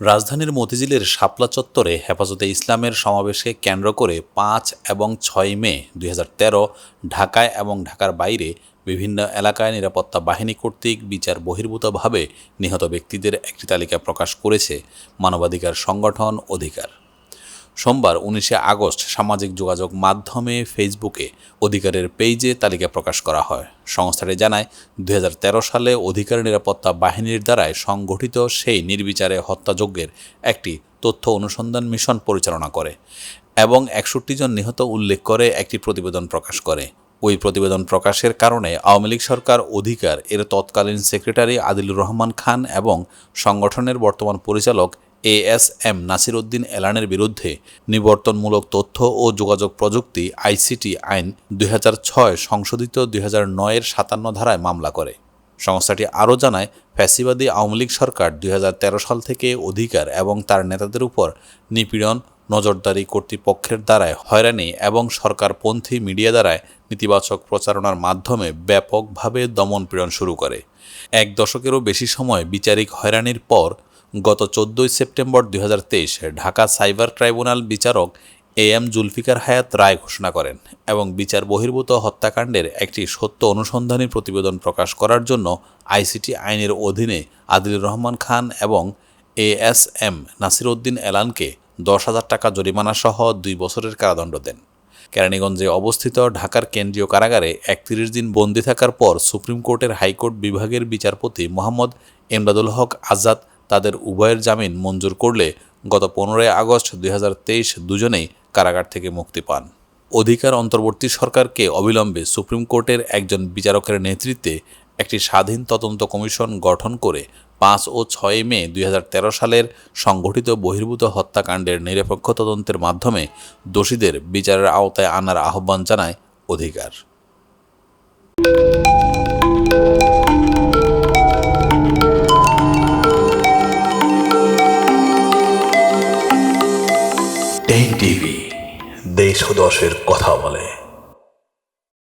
রাজধানীর মতিঝিলের শাপলা চত্বরে হেফাজতে ইসলামের সমাবেশকে কেন্দ্র করে পাঁচ এবং ছয় মে দুই হাজার তেরো ঢাকায় এবং ঢাকার বাইরে বিভিন্ন এলাকায় নিরাপত্তা বাহিনী কর্তৃক বিচার বহির্ভূতভাবে নিহত ব্যক্তিদের একটি তালিকা প্রকাশ করেছে মানবাধিকার সংগঠন অধিকার। সোমবার উনিশে আগস্ট সামাজিক যোগাযোগ মাধ্যমে ফেসবুকে অধিকারের পেজে তালিকা প্রকাশ করা হয়। সংস্থাটি জানায় দু হাজার তেরো সালে অধিকার নিরাপত্তা বাহিনীর দ্বারায় সংগঠিত সেই নির্বিচারে হত্যাযজ্ঞের একটি তথ্য অনুসন্ধান মিশন পরিচালনা করে এবং একষট্টি জন নিহত উল্লেখ করে একটি প্রতিবেদন প্রকাশ করে। ওই প্রতিবেদন প্রকাশের কারণে আওয়ামী লীগ সরকার অধিকার এর তৎকালীন সেক্রেটারি আদিলুর রহমান খান এবং সংগঠনের বর্তমান পরিচালক A S M Nasir Uddin এলানের বিরুদ্ধে নিবর্তনমূলক তথ্য ও যোগাযোগ প্রযুক্তি আইসিটি আইন দুই হাজার ছয় সংশোধিত দুই এর সাতান্ন ধারায় মামলা করে। সংস্থাটি আরও জানায়, ফ্যাসিবাদী আওয়ামী লীগ সরকার দুই হাজার তেরো সাল থেকে অধিকার এবং তার নেতাদের উপর নিপীড়ন, নজরদারি কর্তৃপক্ষের দ্বারায় হয়রানি এবং সরকারপন্থী মিডিয়া দ্বারায় নেতিবাচক প্রচারণার মাধ্যমে ব্যাপকভাবে দমনপীড়ন শুরু করে। এক দশকেরও বেশি সময় বিচারিক হয়রানির পর গত চোদ্দই সেপ্টেম্বর দুই ঢাকা সাইবার ট্রাইব্যুনাল বিচারক এ এম জুলফিকার হায়াত রায় ঘোষণা করেন এবং বিচার বহির্ভূত হত্যাকাণ্ডের একটি সত্য অনুসন্ধানী প্রতিবেদন প্রকাশ করার জন্য আইসিটি আইনের অধীনে আদিলুর রহমান খান এবং A S M Nasir Uddin এলানকে দশ হাজার টাকা জরিমানা সহ দুই বছরের কারাদণ্ড দেন। কেরানীগঞ্জে অবস্থিত ঢাকার কেন্দ্রীয় কারাগারে একত্রিশ দিন বন্দি থাকার পর সুপ্রিম কোর্টের হাইকোর্ট বিভাগের বিচারপতি মোহাম্মদ এমদাদুল হক আজাদ তাদের উভয়ের জামিন মঞ্জুর করলে গত পনেরোই আগস্ট দুই হাজার তেইশ দুজনেই কারাগার থেকে মুক্তি পান। অধিকার অন্তর্বর্তী সরকারকে অবিলম্বে সুপ্রিম কোর্টের একজন বিচারকের নেতৃত্বে একটি স্বাধীন তদন্ত কমিশন গঠন করে পাঁচ ও ছয় মে দুই হাজার তেরো সালের সংগঠিত বহির্ভূত হত্যাকাণ্ডের নিরপেক্ষ তদন্তের মাধ্যমে দোষীদের বিচারের আওতায় আনার আহ্বান জানায় অধিকার। দেশ দশের কথা বলে।